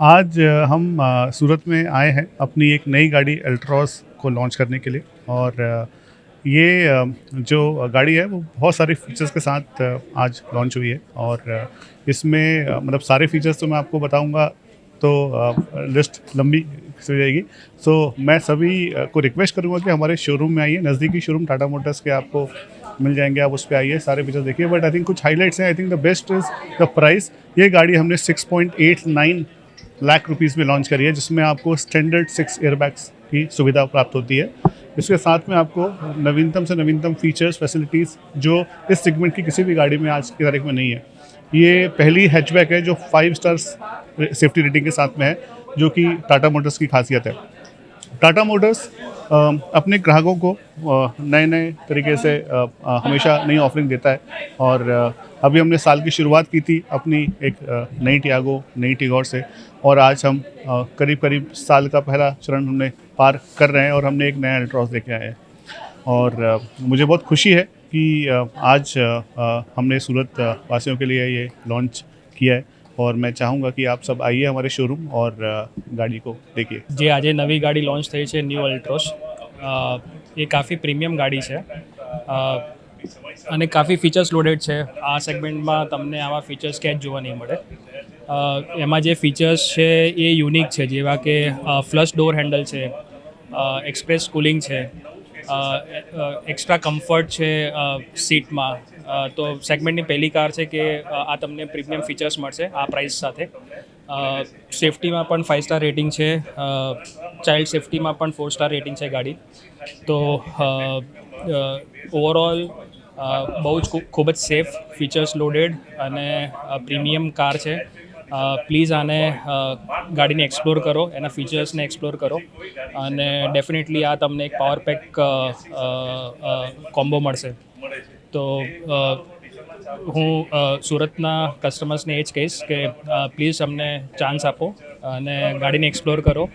आज हम सूरत में आए हैं अपनी एक नई गाड़ी अल्ट्रॉस को लॉन्च करने के लिए और ये जो गाड़ी है वो बहुत सारे फीचर्स के साथ आज लॉन्च हुई है और इसमें मतलब सारे फीचर्स तो मैं आपको बताऊँगा तो लिस्ट लंबी हो जाएगी। सो मैं सभी को रिक्वेस्ट करूँगा कि हमारे शोरूम में आइए, नज़दीकी शोरूम टाटा मोटर्स के आपको मिल जाएँगे, आप उस पर आइए, सारे फीचर्स देखिए। बट आई थिंक कुछ हाईलाइट्स हैं I think the best is the price ये गाड़ी हमने 6.89 लाख रुपीज़ में लॉन्च करी है, जिसमें आपको स्टैंडर्ड सिक्स एयरबैग्स की सुविधा प्राप्त होती है। इसके साथ में आपको नवीनतम से नवीनतम फीचर्स फैसिलिटीज़ जो इस सेगमेंट की किसी भी गाड़ी में आज की तारीख में नहीं है। ये पहली हैचबैक है, जो फाइव स्टार सेफ्टी रेटिंग के साथ में है, जो कि टाटा मोटर्स की खासियत है। टाटा मोटर्स अपने ग्राहकों को नए नए तरीके से हमेशा नई ऑफरिंग देता है। और अभी हमने साल की शुरुआत की थी अपनी एक नई टियागो नई टिगोर से। और आज हम करीब करीब साल का पहला चरण हमने पार कर रहे हैं और हमने एक नया अल्ट्रॉस लेके आए हैं। और मुझे बहुत खुशी है कि आज हमने सूरत वासियों के लिए ये लॉन्च किया है। और मैं चाहूँगा कि आप सब आइए हमारे शोरूम और अ, ગાડી को देखिए જે આજે નવી ગાડી લોન્ચ થઈ છે ન્યૂ અલ્ટ્રોસ અ, એ કાફી પ્રીમિયમ ગાડી છે અ, અને કાફી ફીચર્સ લોડેડ છે આ સેગમેન્ટમાં તમને આવા ફીચર્સ ક્યાંય જ જોવા નહીં મળે અ, એમાં જે ફીચર્સ છે એ યુનિક છે જેવા કે ફ્લશ ડોર હેન્ડલ છે એક્સપ્રેસ કુલિંગ છે એક્સ્ટ્રા કમ્ફર્ટ છે સીટમાં તો સેગમેન્ટની પહેલી કાર છે કે આ તમને પ્રીમિયમ ફીચર્સ મળશે, આ પ્રાઇસ સાથે. સેફટીમાં પણ ફાઇવ સ્ટાર રેટિંગ છે ચાઇલ્ડ સેફટીમાં પણ ફોર સ્ટાર રેટિંગ છે ગાડી. તો ઓવરઓલ બહુ જ ખૂબ- જ સેફ ફીચર્સ લોડેડ અને પ્રીમિયમ કાર છે. પ્લીઝ આને ગાડીને એક્સપ્લોર કરો, એના ફીચર્સને એક્સપ્લોર કરો. અને ડેફિનેટલી આ તમને એક પાવર પેક કોમ્બો મળશે. તો હું સુરતના કસ્ટમર્સને એ જ કહીશ કે પ્લીઝ અમને ચાન્સ આપો અને ગાડીને એક્સપ્લોર કરો.